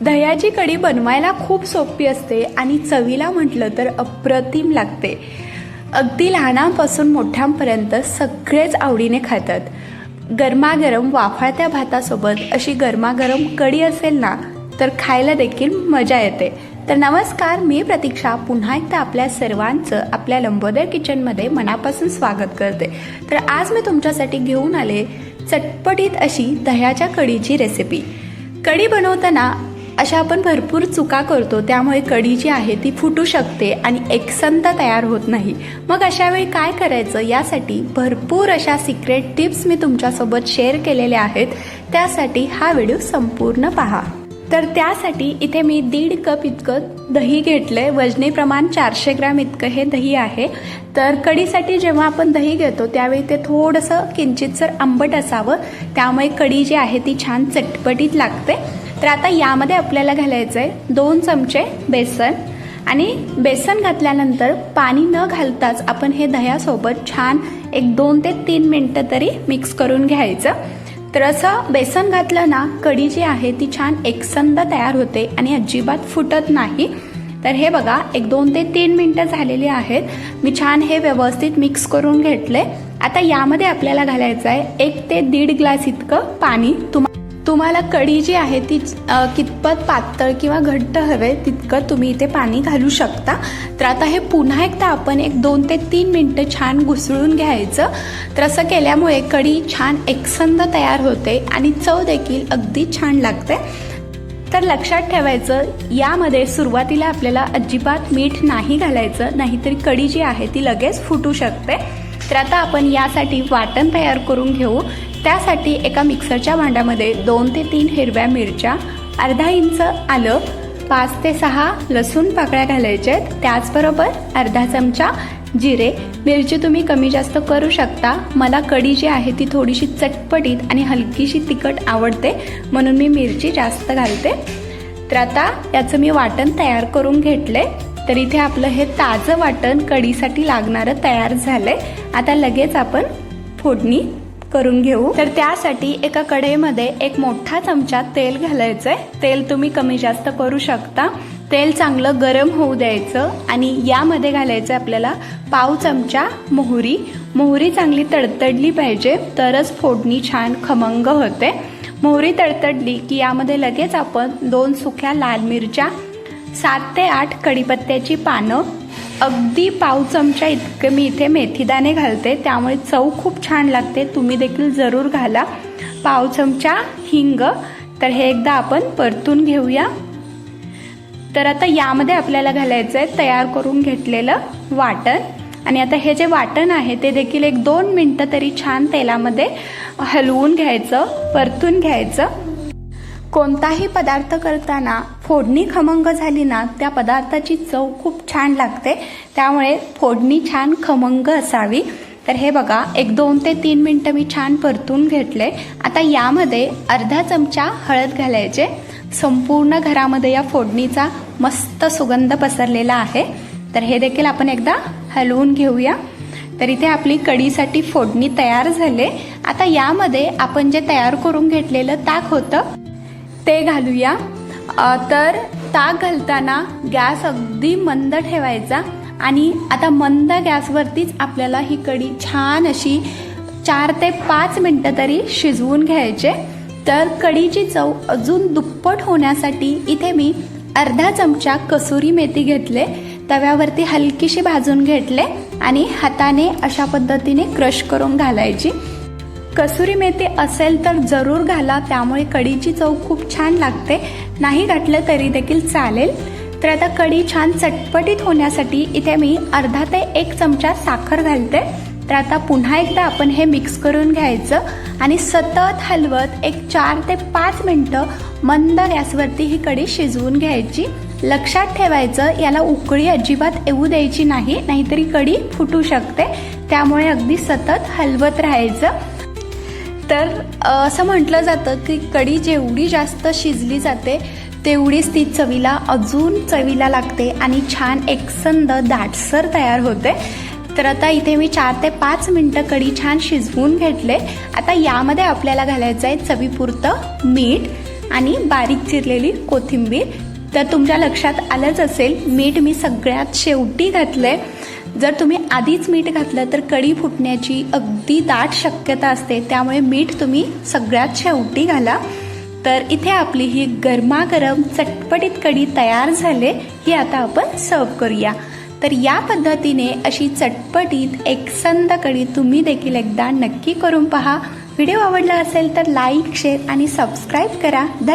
दह्याची कढी बनवायला खूप सोपी असते आणि चवीला म्हटलं तर अप्रतिम लागते. अगदी लहानापासून मोठ्यांपर्यंत सगळेच आवडीने खातात. गरमागरम वाफाळत्या भातासोबत अशी गरमागरम कढी असेल ना तर खायला देखील मजा येते. तर नमस्कार मी प्रतीक्षा. पुन्हा एकदा आपल्या सर्वांचं आपल्या लंबोदर किचनमध्ये मनापासून स्वागत करते. तर आज मी तुमच्यासाठी घेऊन आले चटपटीत अशी दह्याच्या कढीची रेसिपी कढी बनवताना अशा आपण भरपूर चुका करतो त्यामुळे कढी जी आहे ती फुटू शकते आणि एकसंत तयार होत नाही. मग अशा वेळी काय करायचं? यासाठी भरपूर अशा सिक्रेट टिप्स मी तुमच्यासोबत शेअर केलेल्या आहेत. त्यासाठी हा व्हिडिओ संपूर्ण पहा. तर त्यासाठी इथे मी दीड कप इतकं दही घेतलंय. वजनी प्रमाण चारशे ग्रॅम इतकं हे दही आहे. तर कढीसाठी जेव्हा आपण दही घेतो त्यावेळी ते थोडंसं किंचितसर आंबट असावं त्यामुळे कढी जी आहे ती छान चटपटीत लागते. तर आता यामध्ये आपल्याला घालायचं आहे दोन चमचे बेसन. आणि बेसन घातल्यानंतर पाणी न घालताच आपण हे दह्यासोबत छान एक दोन ते तीन मिनटं तरी मिक्स करून घ्यायचं. तर असं बेसन घातलं ना कढी जी आहे ती छान एकसंद तयार होते आणि अजिबात फुटत नाही. तर हे बघा एक दोन ते तीन मिनटं झालेली आहेत. मी छान हे व्यवस्थित मिक्स करून घेतले आता यामध्ये आपल्याला घालायचं आहे एक ते दीड ग्लास इतकं पाणी. तुम्हाला तुम्हाला कढी जी आहे ती कितपत पातळ किंवा घट्ट हवे तितकं तुम्ही इथे पाणी घालू शकता. तर आता हे पुन्हा एकदा आपण एक दोन ते तीन मिनटं छान घुसळून घ्यायचं. तर असं केल्यामुळे कढी छान एकसंद तयार होते आणि चव देखील अगदी छान लागते. तर लक्षात ठेवायचं यामध्ये सुरुवातीला आपल्याला अजिबात मीठ नाही घालायचं नाहीतरी कढी जी आहे ती लगेच फुटू शकते. तर आता आपण यासाठी वाटण तयार करून घेऊ. त्यासाठी एका मिक्सरच्या भांड्यामध्ये दोन ते तीन हिरव्या मिरच्या अर्धा इंच आलं पाच ते सहा लसूण पाकळ्या घालायच्या आहेत. त्याचबरोबर अर्धा चमचा जिरे. मिरची तुम्ही कमी जास्त करू शकता. मला कढी जी आहे ती थोडीशी चटपटीत आणि हलकीशी तिखट आवडते. म्हणून मी मिरची जास्त घालते. तर आता याचं मी वाटण तयार करून घेतले तर इथे आपलं हे ताजं वाटण कढीसाठी लागणारं तयार झालं आहे आता लगेच आपण फोडणी करून घेऊ. तर त्यासाठी एका कढईमध्ये एक मोठा चमचा तेल घालायचंय. तेल तुम्ही कमी जास्त करू शकता. तेल चांगलं गरम होऊ द्यायचं आणि यामध्ये घालायचं आपल्याला पाव चमचा मोहरी. मोहरी चांगली तडतडली पाहिजे तरच फोडणी छान खमंग होते. मोहरी तडतडली की यामध्ये लगेच आपण दोन सुक्या लाल मिरच्या सात ते आठ कढीपत्त्याची पानं अगदी पाव चमचा इतकं मी इथे मेथीदाणे घालते त्यामुळे चव खूप छान लागते. तुम्ही देखील जरूर घाला. पाव चमचा हिंग. तर हे एकदा आपण परतून घेऊया. तर आता यामध्ये आपल्याला घालायचं आहे तयार करून घेतलेलं वाटण. आणि आता हे जे वाटण आहे ते देखील एक दोन मिनटं तरी छान तेलामध्ये हलवून घ्यायचं परतून घ्यायचं. कोणताही पदार्थ करताना फोडणी खमंग झाली ना त्या पदार्थाची चव खूप छान लागते. त्यामुळे फोडणी छान खमंग असावी. तर हे बघा एक दोन ते तीन मिनटं मी छान परतून घेतले. आता यामध्ये अर्धा चमचा हळद घालायचे. संपूर्ण घरामध्ये या फोडणीचा मस्त सुगंध पसरलेला आहे. तर हे देखील आपण एकदा हलवून घेऊया. तर इथे आपली कढीसाठी फोडणी तयार झाले. आता यामध्ये आपण जे तयार करून घेतलेलं ताक होतं ते घालूया. तर ताक घालताना गॅस अगदी मंद ठेवायचा आणि आता मंद गॅसवरतीच आपल्याला ही कढी छान अशी चार ते पाच मिनटं तरी शिजवून घ्यायचे. तर कढीची चव अजून दुप्पट होण्यासाठी इथे मी अर्धा चमचा कसुरी मेथी घेतले. तव्यावरती हलकीशी भाजून घेतले आणि हाताने अशा पद्धतीने क्रश करून घालायची. कसुरी मेथी असेल तर जरूर घाला त्यामुळे कढीची चव खूप छान लागते. नाही घातलं तरी देखील चालेल. तर आता कढी छान चटपटीत होण्यासाठी इथे मी अर्धा ते एक चमचा साखर घालते. तर आता पुन्हा एकदा आपण हे मिक्स करून घ्यायचं आणि सतत हलवत एक चार ते पाच मिनटं मंद गॅसवरती ही कढी शिजवून घ्यायची. लक्षात ठेवायचं याला उकळी अजिबात येऊ द्यायची नाही नाहीतरी कढी फुटू शकते. त्यामुळे अगदी सतत हलवत राहायचं. तर असं म्हटलं जातं की कढी जेवढी जास्त शिजली जाते तेवढीच ती चवीला अजून चवीला लागते आणि छान एकसंद दाटसर तयार होते. तर आता इथे मी चार ते पाच मिनटं कढी छान शिजवून घेतले. आता यामध्ये आपल्याला घालायचं आहे चवीपुरतं मीठ आणि बारीक चिरलेली कोथिंबीर. तर तुमच्या लक्षात आलंच असेल मीठ मी सगळ्यात शेवटी घातलंय. जर तुम्ही आधीच मीठ घातलं तर कढी फुटण्याची अगदी दाट शक्यता असते. त्यामुळे मीठ तुम्ही सगळ्यात शेवटी घाला. तर इथे आपली ही गरमागरम चटपटीत कढी तयार झाले. ही आता आपण सर्व करूया. तर या पद्धतीने अशी चटपटीत एकसंद कढी तुम्ही देखील एकदा नक्की करून पहा. व्हिडिओ आवडला असेल तर लाईक शेअर आणि सबस्क्राईब करा. धन्यवाद.